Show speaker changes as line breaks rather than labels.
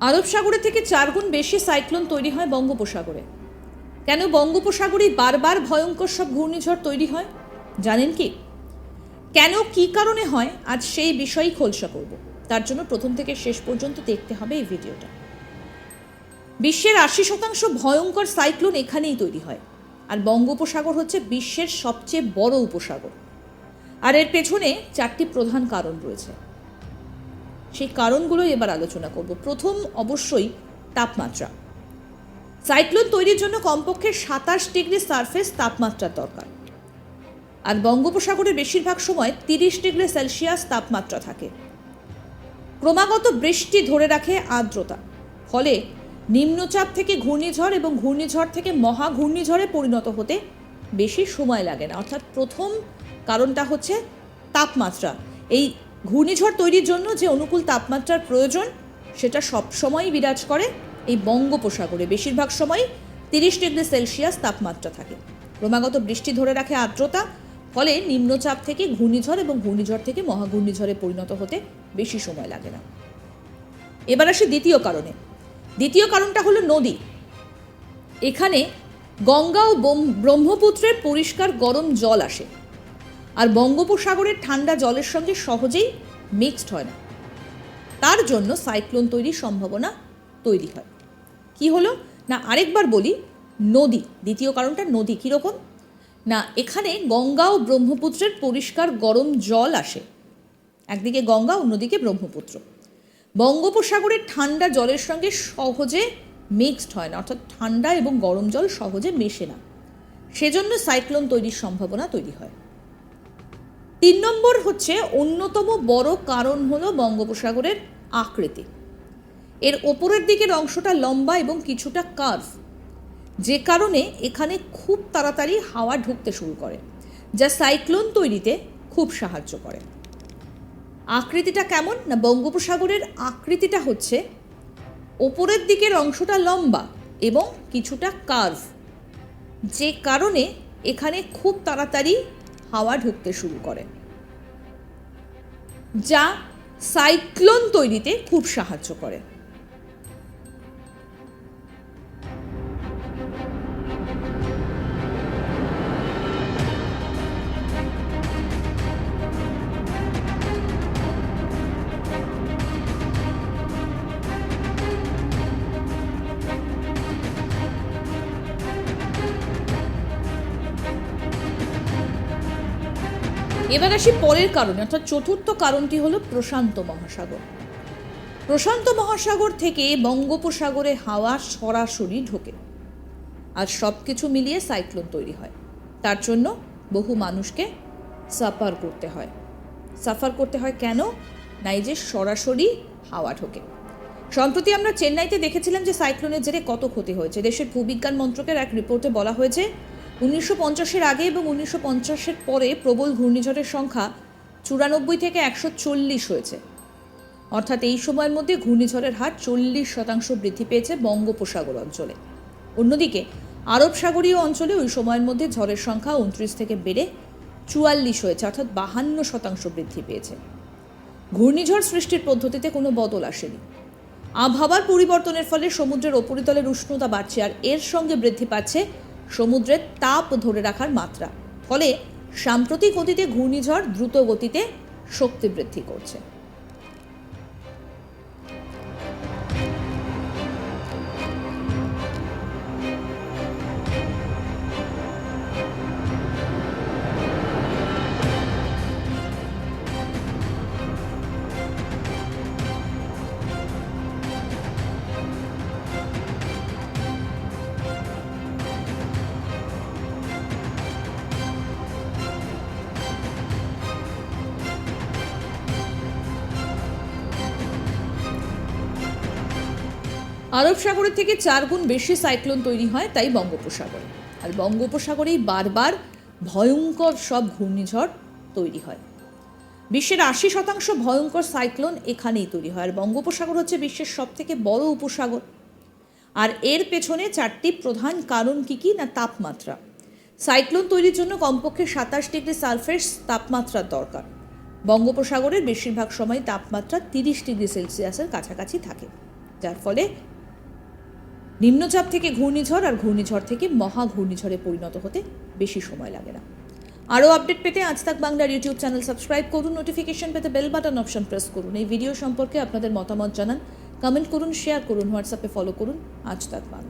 আরব সাগরে থেকে চারগুণ বেশি সাইক্লোন তৈরি হয় বঙ্গোপসাগরে। কেন বঙ্গোপসাগরেই বারবার ভয়ঙ্কর সব ঘূর্ণিঝড় তৈরি হয়? জানেন কি? কেন, কি কারণে হয়? আজ সেই বিষয়ই খোলসা করব। তার জন্য প্রথম থেকে শেষ পর্যন্ত দেখতে হবে এই ভিডিওটা। বিশ্বের আশি শতাংশ ভয়ঙ্কর সাইক্লোন এখানেই তৈরি হয়। আর বঙ্গোপসাগর হচ্ছে বিশ্বের সবচেয়ে বড় উপসাগর। আর এর পেছনে চারটি প্রধান কারণ রয়েছে। সেই কারণগুলোই এবার আলোচনা করব। প্রথম অবশ্যই তাপমাত্রা। সাইক্লোন তৈরির জন্য কমপক্ষে সাতাশ ডিগ্রি সারফেস তাপমাত্রার দরকার। আর বঙ্গোপসাগরে বেশিরভাগ সময় তিরিশ ডিগ্রি সেলসিয়াস তাপমাত্রা থাকে। ক্রমাগত বৃষ্টি ধরে রাখে আর্দ্রতা। ফলে নিম্নচাপ থেকে ঘূর্ণিঝড় এবং ঘূর্ণিঝড় থেকে মহা ঘূর্ণিঝড়ে পরিণত হতে বেশি সময় লাগে না। অর্থাৎ প্রথম কারণটা হচ্ছে তাপমাত্রা। এই ঘূর্ণিঝড় তৈরির জন্য যে অনুকূল তাপমাত্রার প্রয়োজন, সেটা সবসময়ই বিরাজ করে এই বঙ্গোপসাগরে। বেশিরভাগ সময় তিরিশ ডিগ্রি সেলসিয়াস তাপমাত্রা থাকে। ক্রমাগত বৃষ্টি ধরে রাখে আর্দ্রতা, ফলে নিম্নচাপ থেকে ঘূর্ণিঝড় এবং ঘূর্ণিঝড় থেকে মহা ঘূর্ণিঝড়ে পরিণত হতে বেশি সময় লাগে না। এবার আসি দ্বিতীয় কারণে। দ্বিতীয় কারণটা হলো নদী। এখানে গঙ্গা ও ব্রহ্ম- ব্রহ্মপুত্রের পরিষ্কার গরম জল আসে। আর বঙ্গোপসাগরের ঠান্ডা জলের সঙ্গে সহজেই মিক্সড হয় না। তার জন্য সাইক্লোন তৈরির সম্ভাবনা তৈরি হয়। কি হলো? না, আরেকবার বলি, নদী, দ্বিতীয় কারণটা নদী কীরকম? না, এখানে গঙ্গা ও ব্রহ্মপুত্রের পরিষ্কার গরম জল আসে। একদিকে গঙ্গা, অন্যদিকে ব্রহ্মপুত্র। বঙ্গোপসাগরের ঠান্ডা জলের সঙ্গে সহজে মিক্সড হয় না, অর্থাৎ ঠান্ডা এবং গরম জল সহজে মেশে না। সেজন্য সাইক্লোন তৈরির সম্ভাবনা তৈরি হয়। তিন নম্বর হচ্ছে অন্যতম বড় কারণ হলো বঙ্গোপসাগরের আকৃতি। এর ওপরের দিকের অংশটা লম্বা এবং কিছুটা কার্ভ যে কারণে এখানে খুব তাড়াতাড়ি হাওয়া ঢুকতে শুরু করে, যা সাইক্লোন তৈরিতে খুব সাহায্য করে। আকৃতিটা কেমন? না, বঙ্গোপসাগরের আকৃতিটা হচ্ছে ওপরের দিকের অংশটা লম্বা এবং কিছুটা কার্ভ যে কারণে এখানে খুব তাড়াতাড়ি হাওয়া ঢুকতে শুরু করে। যা সাইক্লোন তৈরিতে খুব সাহায্য করে। এবার আসি পরের কারণে, অর্থাৎ চতুর্থ কারণটি হলো প্রশান্ত মহাসাগর। প্রশান্ত মহাসাগর থেকে বঙ্গোপসাগরে হাওয়া সরাসরি ঢোকে। আর সব কিছু মিলিয়ে সাইক্লোন তৈরি হয়। তার জন্য বহু মানুষকে সাফার করতে হয়। সাফার করতে হয় কেন? নাই যে সরাসরি হাওয়া ঢোকে। সম্প্রতি আমরা চেন্নাইতে দেখেছিলাম যে সাইক্লোনের জেরে কত ক্ষতি হয়েছে। দেশের ভূবিজ্ঞান মন্ত্রকের এক রিপোর্টে বলা হয়েছে উনিশশো পঞ্চাশের আগে এবং উনিশশো পঞ্চাশের পরে প্রবল ঘূর্ণিঝড়ের সংখ্যা চুরানব্বই থেকে একশো চল্লিশ হয়েছে। অর্থাৎ এই সময়ের মধ্যে ঘূর্ণিঝড়ের হার চল্লিশ শতাংশ বৃদ্ধি পেয়েছে বঙ্গোপসাগর অঞ্চলে। অন্যদিকে, আরব সাগরীয় অঞ্চলে ওই সময়ের মধ্যে ঝড়ের সংখ্যা উনত্রিশ থেকে বেড়ে চুয়াল্লিশ হয়েছে, অর্থাৎ বাহান্ন শতাংশ বৃদ্ধি পেয়েছে। ঘূর্ণিঝড় সৃষ্টির পদ্ধতিতে কোনো বদল আসেনি। আবহাওয়ার পরিবর্তনের ফলে সমুদ্রের উপরিতলের উষ্ণতা বাড়ছে আর এর সঙ্গে বৃদ্ধি পাচ্ছে সমুদ্রের তাপ ধরে রাখার মাত্রা। ফলে সাম্প্রতিক অতীতে ঘূর্ণিঝড় দ্রুত গতিতে শক্তি বৃদ্ধি করছে। আরব সাগরের থেকে চার গুণ বেশি সাইক্লোন তৈরি হয় তাই বঙ্গোপসাগরে। আর বঙ্গোপসাগরেই বারবার ভয়ঙ্কর সব ঘূর্ণিঝড় তৈরি হয়। বিশ্বের আশি শতাংশ ভয়ঙ্কর সাইক্লোন এখানেই তৈরি হয়। আর বঙ্গোপসাগর হচ্ছে বিশ্বের সব থেকে বড় উপসাগর। আর এর পেছনে চারটি প্রধান কারণ কি কী না তাপমাত্রা। সাইক্লোন তৈরির জন্য কমপক্ষে সাতাশ ডিগ্রি সালফেস তাপমাত্রার দরকার। বঙ্গোপসাগরের বেশিরভাগ সময় তাপমাত্রা তিরিশ ডিগ্রি সেলসিয়াসের কাছাকাছি থাকে, যার ফলে নিম্নচাপ থেকে ঘূর্ণিঝড় আর ঘূর্ণিঝড় থেকে মহা ঘূর্ণিঝড়ে পরিণত হতে বেশি সময় লাগে না। আরও আপডেট পেতে আজ তাক বাংলার ইউটিউব চ্যানেল সাবস্ক্রাইব করুন, নোটিফিকেশন পেতে বেল বাটন অপশন প্রেস করুন। এই ভিডিও সম্পর্কে আপনাদের মতামত জানান, কমেন্ট করুন, শেয়ার করুন, হোয়াটসঅ্যাপে ফলো করুন। আজ তাক বাংলা।